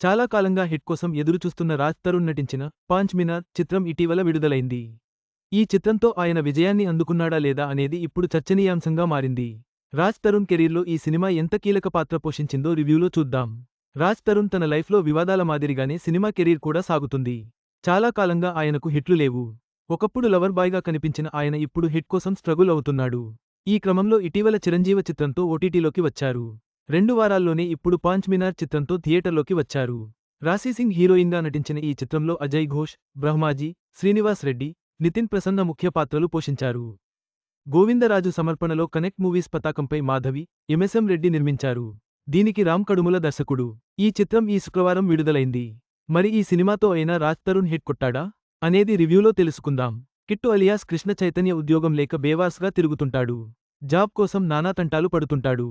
చాలా కాలంగా హిట్ కోసం ఎదురుచూస్తున్న రాజ్ తరుణ్ నటించిన పాంచ్ మినార్ చిత్రం ఇటీవల విడుదలైంది. ఈ చిత్రంతో ఆయన విజయాన్ని అందుకున్నాడా లేదా అనేది ఇప్పుడు చర్చనీయాంశంగా మారింది. రాజ్ తరుణ్ కెరీర్లో ఈ సినిమా ఎంత కీలక పాత్ర పోషించిందో రివ్యూలో చూద్దాం. రాజ్ తరుణ్ తన లైఫ్లో వివాదాల మాదిరిగానే సినిమా కెరీర్ కూడా సాగుతుంది. చాలా కాలంగా ఆయనకు హిట్లు లేవు. ఒకప్పుడు లవర్ బాయ్గా కనిపించిన ఆయన ఇప్పుడు హిట్ కోసం స్ట్రగుల్ అవుతున్నాడు. ఈ క్రమంలో ఇటీవల చిరంజీవ చిత్రంతో ఓటీటీలోకి వచ్చారు. రెండు వారాల్లోనే ఇప్పుడు పాంచ్మినార్ చిత్రంతో థియేటర్లోకి వచ్చారు. రాశీసింగ్ హీరోయిన్గా నటించిన ఈ చిత్రంలో అజయ్ ఘోష్ బ్రహ్మాజీ శ్రీనివాస్ రెడ్డి నితిన్ ప్రసన్న ముఖ్య పాత్రలు పోషించారు. గోవిందరాజు సమర్పణలో కనెక్ట్ మూవీస్ పతాకంపై మాధవి ఎంఎస్ఎం రెడ్డి నిర్మించారు. దీనికి రామ్ కడుముల దర్శకుడు. ఈ చిత్రం ఈ శుక్రవారం విడుదలైంది. మరి ఈ సినిమాతో అయినా రాజ్ తరుణ్ హిట్ కొట్టాడా? అనేది రివ్యూలో తెలుసుకుందాం. కిట్టు అలియాస్ కృష్ణ చైతన్య ఉద్యోగం లేక బేవాస్గా తిరుగుతుంటాడు. జాబ్ కోసం నానా తంటాలు పడుతుంటాడు.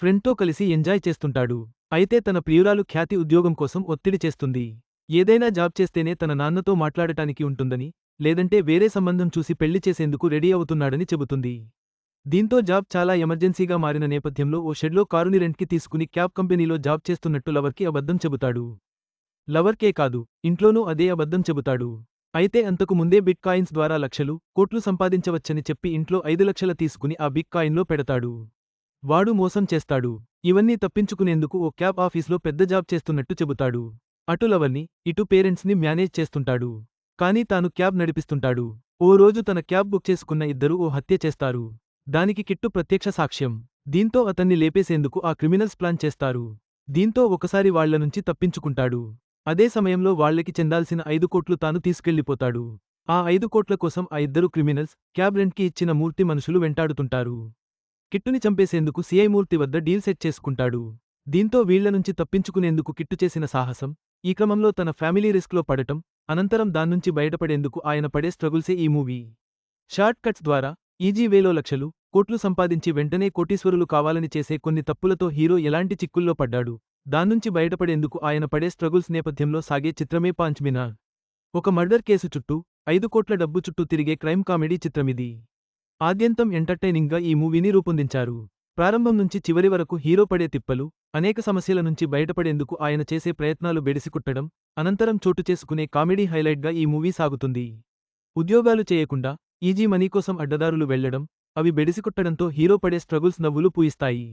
ఫ్రెండ్తో కలిసి ఎంజాయ్ చేస్తుంటాడు. అయితే తన ప్రియురాలు ఖ్యాతి ఉద్యోగం కోసం ఒత్తిడి చేస్తుంది. ఏదైనా జాబ్ చేస్తేనే తన నాన్నతో మాట్లాడటానికి ఉంటుందని లేదంటే వేరే సంబంధం చూసి పెళ్ళి చేసేందుకు రెడీ అవుతున్నాడని చెబుతుంది. దీంతో జాబ్ చాలా ఎమర్జెన్సీగా మారిన నేపథ్యంలో ఓ షెడ్లో కారుని రెంట్కి తీసుకుని క్యాబ్ కంపెనీలో జాబ్ చేస్తున్నట్టు లవర్కి అబద్ధం చెబుతాడు. లవర్కే కాదు ఇంట్లోనూ అదే అబద్ధం చెబుతాడు. అయితే అంతకు ముందే బిట్ కాయిన్స్ ద్వారా లక్షలు కోట్లు సంపాదించవచ్చని చెప్పి ఇంట్లో ఐదు లక్షల తీసుకుని ఆ బిట్ కాయిన్లో పెడతాడు. వాడు మోసం చేస్తాడు. ఇవన్నీ తప్పించుకునేందుకు ఓ క్యాబ్ ఆఫీస్లో పెద్ద జాబ్ చేస్తున్నట్టు చెబుతాడు. అటు ఇటు పేరెంట్స్ని మేనేజ్ చేస్తుంటాడు. కానీ తాను క్యాబ్ నడిపిస్తుంటాడు. ఓ రోజు తన క్యాబ్ బుక్ చేసుకున్న ఇద్దరు ఓ హత్య చేస్తారు. దానికి కిట్టు ప్రత్యక్ష సాక్ష్యం. దీంతో అతన్ని లేపేసేందుకు ఆ క్రిమినల్స్ ప్లాన్ చేస్తారు. దీంతో ఒకసారి వాళ్ళ నుంచి తప్పించుకుంటాడు. అదే సమయంలో వాళ్ళకి చెందాల్సిన ఐదు కోట్లు తాను తీసుకెళ్ళిపోతాడు ఆ ఐదు కోట్ల కోసం ఆ ఇద్దరు క్రిమినల్స్ క్యాబ్ రెంట్కి ఇచ్చిన మూర్తి మనుషులు వెంటాడుతుంటారు. కిట్టుని చంపేసేందుకు సిఐ మూర్తి వద్ద డీల్ సెట్ చేసుకుంటాడు. దీంతో వీళ్ళ నుంచి తప్పించుకునేందుకు కిట్టు చేసిన సాహసం ఈ క్రమంలో తన ఫ్యామిలీ రిస్క్లో పడటం అనంతరం దాన్నుంచి బయటపడేందుకు ఆయన పడే స్ట్రగుల్సే ఈ మూవీ. షార్ట్ కట్స్ ద్వారా ఈజీ వేలో లక్షలు కోట్లు సంపాదించి వెంటనే కోటీశ్వరులు కావాలని చేసే కొన్ని తప్పులతో హీరో ఎలాంటి చిక్కుల్లో పడ్డాడు దాన్నుంచి బయటపడేందుకు ఆయన పడే స్ట్రగుల్స్ నేపథ్యంలో సాగే చిత్రమే పాంచ్మినా ఒక మర్డర్ కేసు చుట్టూ ఐదు కోట్ల డబ్బు చుట్టూ తిరిగే క్రైమ్ కామెడీ చిత్రమిది. ఆద్యంతం ఎంటర్టైనింగ్గా ఈ మూవీని రూపొందించారు. ప్రారంభం నుంచి చివరి వరకు హీరో పడే తిప్పలు అనేక సమస్యల నుంచి బయటపడేందుకు ఆయన చేసే ప్రయత్నాలు బెడిసికుట్టడం అనంతరం చోటు చేసుకునే కామెడీ హైలైట్గా ఈ మూవీ సాగుతుంది. ఉద్యోగాలు చేయకుండా ఈజీ మనీ కోసం అడ్డదారులు వెళ్ళడం అవి బెడిసికొట్టడంతో హీరో పడే స్ట్రగుల్స్ నవ్వులు పూయిస్తాయి.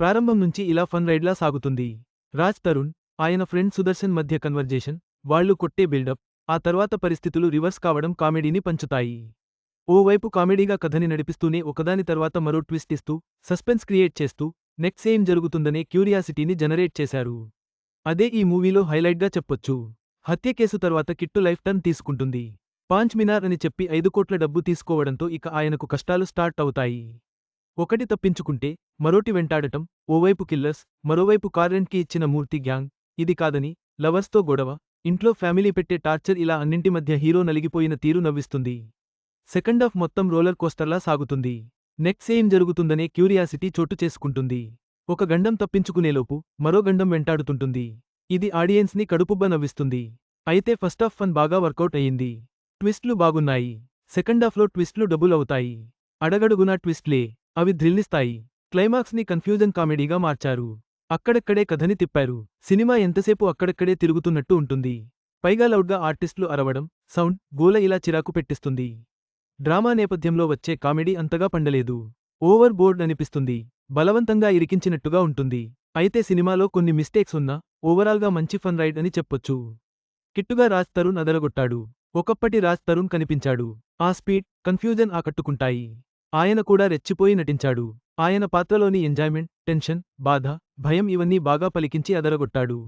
ప్రారంభం నుంచి ఇలా ఫన్ రైడ్లా సాగుతుంది. రాజ్ తరుణ్ ఆయన ఫ్రెండ్ సుదర్శన్ మధ్య కన్వర్జేషన్ వాళ్ళు కొట్టే బిల్డప్ ఆ తర్వాత పరిస్థితులు రివర్స్ కావడం కామెడీని పంచుతాయి. ఓవైపు కామెడీగా కథని నడిపిస్తూనే ఒకదాని తర్వాత మరో ట్విస్ట్ ఇస్తూ సస్పెన్స్ క్రియేట్ చేస్తూ నెక్స్ట్ ఏం జరుగుతుందనే క్యూరియాసిటీని జనరేట్ చేశారు. అదే ఈ మూవీలో హైలైట్గా చెప్పొచ్చు. హత్య కేసు తర్వాత కిట్టు లైఫ్ టర్న్ తీసుకుంటుంది. పాంచ్మినార్ అని చెప్పి ఐదు కోట్ల డబ్బు తీసుకోవడంతో ఇక ఆయనకు కష్టాలు స్టార్ట్ అవుతాయి. ఒకటి తప్పించుకుంటే మరోటి వెంటాడటం ఓవైపు కిల్లర్స్ మరోవైపు కారెంట్కి ఇచ్చిన మూర్తి గ్యాంగ్ ఇది కాదని లవర్స్తో గొడవ ఇంట్లో ఫ్యామిలీ పెట్టే టార్చర్ ఇలా అన్నింటి మధ్య హీరో నలిగిపోయిన తీరు నవ్విస్తుంది. సెకండ్ హాఫ్ మొత్తం రోలర్ కోస్టర్లా సాగుతుంది. నెక్స్ట్ ఏం జరుగుతుందనే క్యూరియాసిటీ చోటు చేసుకుంటుంది. ఒక గండం తప్పించుకునేలోపు మరో గండం వెంటాడుతుంటుంది. ఇది ఆడియన్స్ని కడుపుబ్బ నవ్విస్తుంది. అయితే ఫస్ట్ హాఫ్ ఫన్ బాగా వర్కౌట్ అయ్యింది. ట్విస్ట్లు బాగున్నాయి. సెకండ్ హాఫ్లో ట్విస్ట్లు డబుల్ అవుతాయి. అడగడుగునా ట్విస్ట్లే అవి థ్రిల్నిస్తాయి క్లైమాక్స్ని కన్ఫ్యూజన్ కామెడీగా మార్చారు. అక్కడక్కడే కథని తిప్పారు. సినిమా ఎంతసేపు అక్కడక్కడే తిరుగుతున్నట్టు ఉంటుంది. పైగా లౌడ్గా ఆర్టిస్టులు అరవడం సౌండ్ గోల ఇలా చిరాకు పెట్టిస్తుంది. డ్రామా నేపథ్యంలో వచ్చే కామెడీ అంతగా పండలేదు. ఓవర్ బోర్డ్ అనిపిస్తుంది. బలవంతంగా ఇరికించినట్టుగా ఉంటుంది. అయితే సినిమాలో కొన్ని మిస్టేక్స్ ఉన్నా ఓవరాల్గా మంచి ఫన్ రైడ్ అని చెప్పొచ్చు. కిట్టుగా రాజ్ తరుణ్ అదరగొట్టాడు. ఒకప్పటి రాజ్ తరుణ్ కనిపించాడు. ఆ స్పీడ్ కన్ఫ్యూజన్ ఆకట్టుకుంటాయి. ఆయన కూడా రెచ్చిపోయి నటించాడు. ఆయన పాత్రలోని ఎంజాయ్మెంట్ టెన్షన్ బాధ భయం ఇవన్నీ బాగా పలికించి అదరగొట్టాడు.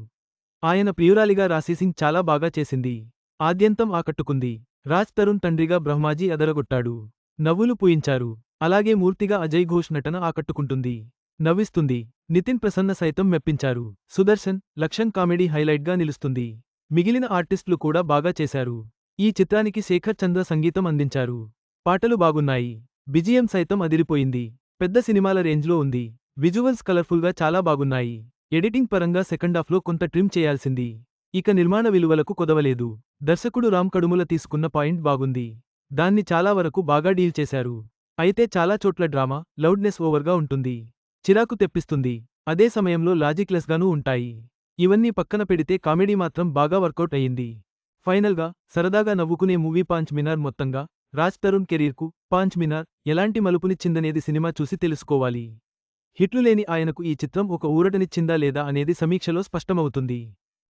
ఆయన ప్రియురాలిగా రాశీసింగ్ చాలా బాగా చేసింది. ఆద్యంతం ఆకట్టుకుంది. రాజ్ తరుణ్ తండ్రిగా బ్రహ్మాజీ అదరగొట్టాడు. నవ్వులు పూయించారు. అలాగే మూర్తిగా అజయ్ ఘోష్ నటన ఆకట్టుకుంటుంది. నవ్విస్తుంది. నితిన్ ప్రసన్న సైతం మెప్పించారు. సుదర్శన్ లక్షన్ కామెడీ హైలైట్గా నిలుస్తుంది. మిగిలిన ఆర్టిస్టులు కూడా బాగా చేశారు. ఈ చిత్రానికి శేఖర్ చంద్ర సంగీతం అందించారు. పాటలు బాగున్నాయి. బిజిఎం సైతం అదిరిపోయింది. పెద్ద సినిమాల రేంజ్లో ఉంది. విజువల్స్ కలర్ఫుల్గా చాలా బాగున్నాయి. ఎడిటింగ్ పరంగా సెకండాఫ్లో కొంత ట్రిమ్ చేయాల్సింది. ఇక నిర్మాణ విలువలకు కొదవలేదు. దర్శకుడు రామ్ కడుముల తీసుకున్న పాయింట్ బాగుంది. దాన్ని చాలా వరకు బాగా డీల్ చేశారు. అయితే చాలా చోట్ల డ్రామా లౌడ్నెస్ ఓవర్గా ఉంటుంది. చిరాకు తెప్పిస్తుంది. అదే సమయంలో లాజిక్లెస్గానూ ఉంటాయి. ఇవన్నీ పక్కన పెడితే కామెడీ మాత్రం బాగా వర్కౌట్ అయ్యింది. ఫైనల్గా సరదాగా నవ్వుకునే మూవీ పాంచ్ మినార్ మొత్తంగా రాజ్ తరుణ్ కెరీర్కు పాంచ్ మినార్ ఎలాంటి మలుపునిచ్చిందనేది సినిమా చూసి తెలుసుకోవాలి. హిట్లు లేని ఆయనకు ఈ చిత్రం ఒక ఊరటనిచ్చిందా లేదా అనేది సమీక్షలో స్పష్టమవుతుంది.